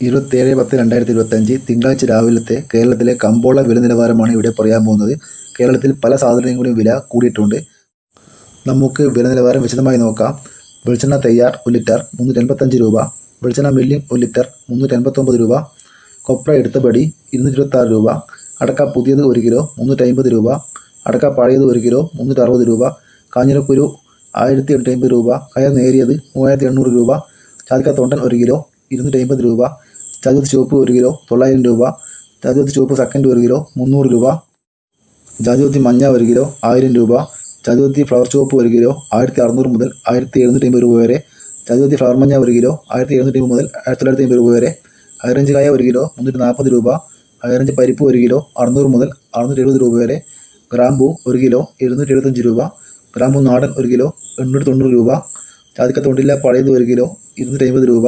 ഇരുപത്തേഴ് പത്ത് രണ്ടായിരത്തി ഇരുപത്തഞ്ച് തിങ്കളാഴ്ച രാവിലത്തെ കേരളത്തിലെ കമ്പോള വില നിലവാരമാണ് ഇവിടെ പറയാൻ പോകുന്നത്. കേരളത്തിൽ പല സാധനങ്ങളുടെയും വില കൂടിയിട്ടുണ്ട്. നമുക്ക് വില നിലവാരം വിശദമായി നോക്കാം. വെളിച്ചെണ്ണ തയ്യാർ ഒരു ലിറ്റർ മുന്നൂറ്റി എൺപത്തഞ്ച് രൂപ വെളിച്ചെണ്ണ മില്ലിംഗ് ഒരു ലിറ്റർ മുന്നൂറ്റി എൺപത്തൊമ്പത് രൂപ കൊപ്ര എടുത്തപടി ഇരുന്നൂറ്റി ഇരുപത്താറ് രൂപ അടക്ക പുതിയത് ഒരു കിലോ മുന്നൂറ്റി അമ്പത് രൂപ അടക്ക പഴയത് ഒരു കിലോ മുന്നൂറ്റി അറുപത് രൂപ കാഞ്ഞിരക്കുരു ആയിരത്തി എണ്ണൂറ്റി അമ്പത് രൂപ കയർ നേരിയത് മൂവായിരത്തി എണ്ണൂറ് രൂപ ചാതിക്ക തൊണ്ടൻ ഒരു കിലോ ഇരുന്നൂറ്റി അമ്പത് രൂപ ചതുവത്ത് ചുവപ്പ് ഒരു കിലോ തൊള്ളായിരം രൂപ ചതുവത്ത് ചുവപ്പ് സെക്കൻഡ് ഒരു കിലോ മുന്നൂറ് രൂപ ജാതിപത്തി മഞ്ഞ ഒരു കിലോ ആയിരം രൂപ ജാതിപത്തി ഫ്ലവർ ചുവപ്പ് ഒരു കിലോ ആയിരത്തി അറുന്നൂറ് മുതൽ ആയിരത്തി എഴുന്നൂറ്റി അമ്പത് രൂപ വരെ ജാതിപത്തി ഫ്ലവർ മഞ്ഞ ഒരു കിലോ ആയിരത്തി എഴുന്നൂറ്റി അമ്പത് മുതൽ ആയിരത്തി തൊള്ളായിരത്തി അമ്പത് രൂപ വരെ ഹൈറഞ്ച് കായ ഒരു കിലോ മുന്നൂറ്റി നാൽപ്പത് രൂപ ഹൈറഞ്ച് പരിപ്പ് ഒരു കിലോ അറുന്നൂറ് മുതൽ അറുന്നൂറ്റി എഴുപത് രൂപ വരെ ഗ്രാമ്പൂ ഒരു കിലോ എഴുന്നൂറ്റി എഴുപത്തഞ്ച് രൂപ ഗ്രാമ്പൂ നാടൻ ഒരു കിലോ എണ്ണൂറ്റി തൊണ്ണൂറ് രൂപ ജാതിക്ക തൊണ്ടില്ല പഴയത് ഒരു കിലോ ഇരുന്നൂറ്റി അമ്പത് രൂപ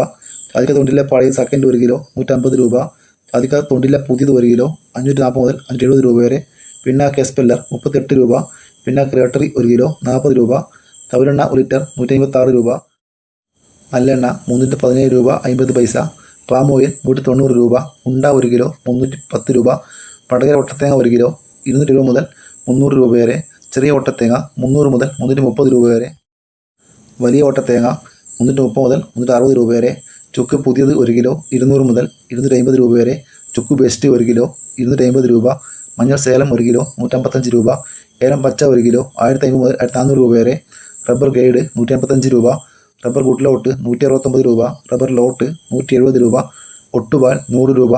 ജാതിക്ക തൊണ്ടിലെ പഴയ സെക്കൻഡ് ഒരു കിലോ നൂറ്റമ്പത് രൂപ. ജാതിക്ക തൊണ്ടിലെ പുതിയത് ഒരു കിലോ അഞ്ഞൂറ്റി നാൽപ്പത് മുതൽ അഞ്ഞൂറ്റി എഴുപത് രൂപ വരെ. പിണ്ണാക്ക് എസ്പെല്ലർ മുപ്പത്തെട്ട് രൂപ. പിണ്ണാക്ക് റേട്ടറി ഒരു കിലോ നാൽപ്പത് രൂപ. തവിലെണ്ണ ഒരു ലിറ്റർ നൂറ്റി അമ്പത്താറ് രൂപ. നല്ലെണ്ണ മുന്നൂറ്റി പതിനേഴ് രൂപ അമ്പത് പൈസ. പാം ഓയിൽ നൂറ്റി തൊണ്ണൂറ് രൂപ. ഉണ്ട ഒരു കിലോ മുന്നൂറ്റി പത്ത് രൂപ. പടകര ഒട്ടത്തേങ്ങ ഒരു കിലോ ഇരുന്നൂറ്റി രൂപ മുതൽ മുന്നൂറ് രൂപ വരെ. ചെറിയ ഒട്ടത്തേങ്ങ മുന്നൂറ് മുതൽ മുന്നൂറ്റി മുപ്പത് രൂപ വരെ. വലിയ ഓട്ടത്തേങ്ങ മുന്നൂറ്റി മുപ്പത് മുതൽ മുന്നൂറ്റി അറുപത് രൂപ വരെ. ചുക്ക് പുതിയത് ഒരു കിലോ ഇരുന്നൂറ് മുതൽ ഇരുന്നൂറ്റി അമ്പത് രൂപ വരെ. ചുക്ക് ബെസ്റ്റ് ഒരു കിലോ ഇരുന്നൂറ്റി അമ്പത് രൂപ. മഞ്ഞൾ സേലം ഒരു കിലോ നൂറ്റമ്പത്തഞ്ച് രൂപ. ഏലം പച്ച ഒരു കിലോ ആയിരത്തി അമ്പത് മുതൽ ആയിരത്തി രൂപ വരെ. റബ്ബർ ഗൈഡ് നൂറ്റി അമ്പത്തഞ്ച് രൂപ. റബ്ബർ ഗുഡ്ലോട്ട് നൂറ്റി അറുപത്തൊമ്പത് രൂപ. റബ്ബർ ലോട്ട് നൂറ്റി എഴുപത് രൂപ. ഒട്ടുപാൽ നൂറ് രൂപ.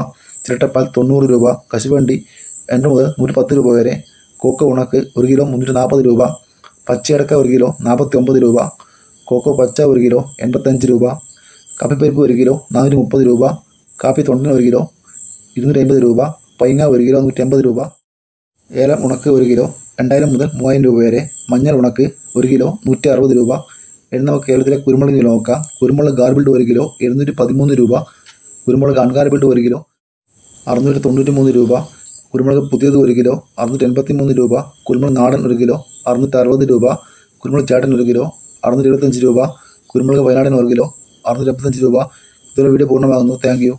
ചിരട്ടപ്പാൽ തൊണ്ണൂറ് രൂപ. കശുവണ്ടി രണ്ട് മുതൽ നൂറ്റി പത്ത് രൂപ വരെ. കോക്ക ഉണക്ക് ഒരു കിലോ മുന്നൂറ്റി നാൽപ്പത് രൂപ. പച്ചയടക്ക ഒരു കിലോ നാൽപ്പത്തി ഒമ്പത് രൂപ. കോക്കോ പച്ച ഒരു കിലോ എൺപത്തഞ്ച് രൂപ. കാപ്പിപ്പരിപ്പ് ഒരു കിലോ നാനൂറ്റി മുപ്പത് രൂപ കാപ്പി തൊണ്ടിന് ഒരു കിലോ ഇരുന്നൂറ്റി അമ്പത് രൂപ പൈങ്ങ ഒരു കിലോ നൂറ്റി അമ്പത് രൂപ ഏലം ഉണക്ക് ഒരു കിലോ രണ്ടായിരം മുതൽ മൂവായിരം രൂപ വരെ മഞ്ഞൾ ഉണക്ക് ഒരു കിലോ നൂറ്റി അറുപത് രൂപ നമുക്ക് കേരളത്തിലെ കുരുമുളക് കിലോ നോക്കാം കുരുമുളക് ഗാർബിൾഡ് ഒരു കിലോ എഴുന്നൂറ്റി പതിമൂന്ന് രൂപ കുരുമുളക് അൺഗാർബിൾഡ് ഒരു കിലോ അറുന്നൂറ്റി തൊണ്ണൂറ്റി മൂന്ന് രൂപ കുരുമുളക് പുതിയത് ഒരു കിലോ അറുന്നൂറ്റി എൺപത്തി മൂന്ന് രൂപ കുരുമുളക് നാടൻ ഒരു കിലോ അറുന്നൂറ്റി അറുപത് രൂപ കുരുമുളക് ചേട്ടൻ ഒരു കിലോ അറുന്നൂറ്റി എഴുപത്തഞ്ച് രൂപ കുരുമുളക് വയനാടൻ ഒരു കിലോ അറുന്നൂറ്റി എൺപത്തഞ്ച് രൂപ. ഇതോടെ വീഡിയോ പൂർണമാകുന്നു. Thank you